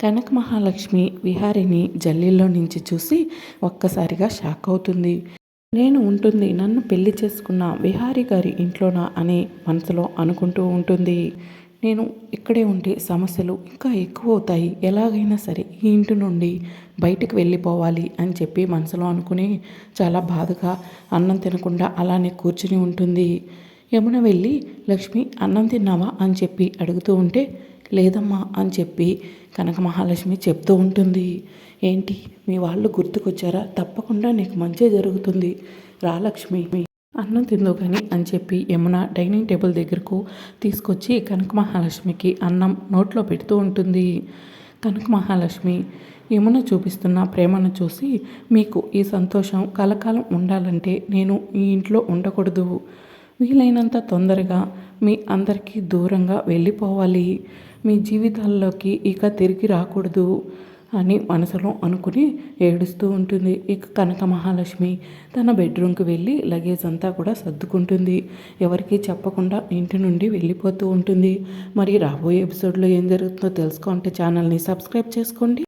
కనక మహాలక్ష్మి విహారిని జల్లీల్లో నుంచి చూసి ఒక్కసారిగా షాక్ అవుతుంది. నేను ఉంటుంది నన్ను పెళ్ళి చేసుకున్న విహారి గారి ఇంట్లోనా అని మనసులో అనుకుంటూ ఉంటుంది. నేను ఇక్కడే ఉంటే సమస్యలు ఇంకా ఎక్కువ అవుతాయి ఎలాగైనా సరే ఈ ఇంటి నుండి బయటికి వెళ్ళిపోవాలి అని చెప్పి మనసులో అనుకుని చాలా బాధగా అన్నం తినకుండా అలానే కూర్చుని ఉంటుంది. యమున వెళ్ళి లక్ష్మి అన్నం తిన్నావా? అని చెప్పి అడుగుతూ ఉంటే లేదమ్మా అని చెప్పి కనక మహాలక్ష్మి చెప్తూ ఉంటుంది. ఏంటి? మీ వాళ్ళు గుర్తుకొచ్చారా? తప్పకుండా నీకు మంచి జరుగుతుంది. రా లక్ష్మి. అన్నం తిందో కానీ అని చెప్పి యమున డైనింగ్ టేబుల్ దగ్గరకు తీసుకొచ్చి కనక మహాలక్ష్మికి అన్నం నోట్లో పెడుతూ ఉంటుంది. కనక మహాలక్ష్మి యమున చూపిస్తున్న ప్రేమను చూసి మీకు ఈ సంతోషం కలకాలం ఉండాలంటే నేను ఈ ఇంట్లో ఉండకూడదు. వీలైనంత తొందరగా మీ అందరికీ దూరంగా వెళ్ళిపోవాలి. మీ జీవితాల్లోకి ఇక తిరిగి రాకూడదు అని మనసులో అనుకుని ఏడుస్తూ ఉంటుంది. ఇక కనక మహాలక్ష్మి తన బెడ్రూమ్కి వెళ్ళి లగేజ్ అంతా కూడా సర్దుకుంటుంది. ఎవరికి చెప్పకుండా ఇంటి నుండి వెళ్ళిపోతూ ఉంటుంది. మరి రాబోయే ఎపిసోడ్లో ఏం జరుగుతుందో తెలుసుకోంటే ఛానల్ని సబ్స్క్రైబ్ చేసుకోండి.